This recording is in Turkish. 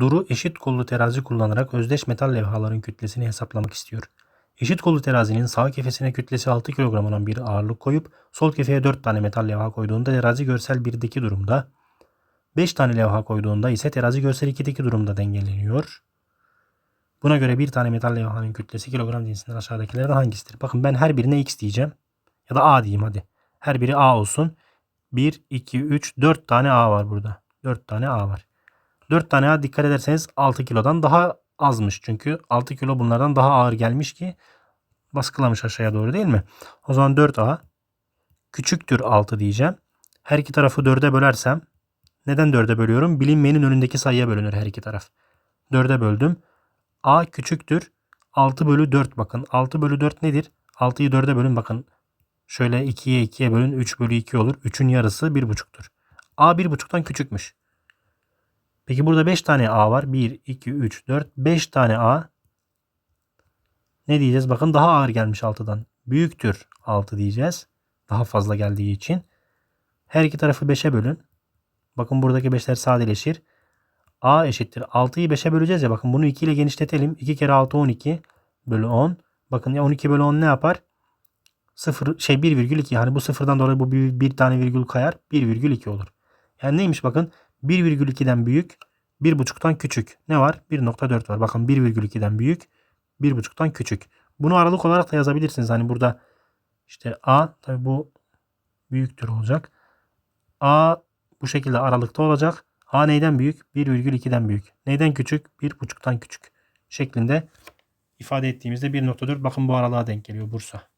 Duru eşit kollu terazi kullanarak özdeş metal levhaların kütlesini hesaplamak istiyor. Eşit kollu terazinin sağ kefesine kütlesi 6 kilogram olan bir ağırlık koyup sol kefeye 4 tane metal levha koyduğunda terazi görsel 1'deki durumda, 5 tane levha koyduğunda ise terazi görsel 2'deki durumda dengeleniyor. Buna göre bir tane metal levhanın kütlesi kilogram cinsinden aşağıdakilerden hangisidir? Bakın ben her birine x diyeceğim. Ya da a diyeyim hadi. Her biri a olsun. 1, 2, 3, 4 tane a var burada. 4 tane a var. 4 tane dikkat ederseniz 6 kilodan daha azmış. Çünkü 6 kilo bunlardan daha ağır gelmiş ki baskılamış aşağıya doğru değil mi? O zaman 4a küçüktür 6 diyeceğim. Her iki tarafı 4'e bölersem neden 4'e bölüyorum? Bilinmeyenin önündeki sayıya bölünür her iki taraf. 4'e böldüm. A küçüktür. 6 bölü 4 bakın. 6 bölü 4 nedir? 6'yı 4'e bölün bakın. Şöyle 2'ye 2'ye bölün. 3 bölü 2 olur. 3'ün yarısı 1,5'tur. A 1,5'tan küçükmüş. Peki burada 5 tane A var. 1, 2, 3, 4. 5 tane A. Ne diyeceğiz? Bakın daha ağır gelmiş 6'dan. Büyüktür 6 diyeceğiz. Daha fazla geldiği için. Her iki tarafı 5'e bölün. Bakın buradaki 5'ler sadeleşir. A eşittir. 6'yı 5'e böleceğiz ya. Bakın bunu 2 ile genişletelim. 2 kere 6 12 bölü 10. Bakın ya 12 bölü 10 ne yapar? 0 şey 1,2. Hani bu sıfırdan dolayı bu bir, bir tane virgül kayar. 1,2 olur. Yani neymiş bakın 1,2'den büyük 1,5'tan küçük. Ne var? 1,4 var. Bakın 1,2'den büyük 1,5'tan küçük. Bunu aralık olarak da yazabilirsiniz. Hani burada işte A tabi bu büyüktür olacak. A bu şekilde aralıkta olacak. A neyden büyük? 1,2'den büyük. Neyden küçük? 1,5'tan küçük. Şeklinde ifade ettiğimizde 1,4 bakın bu aralığa denk geliyor Bursa.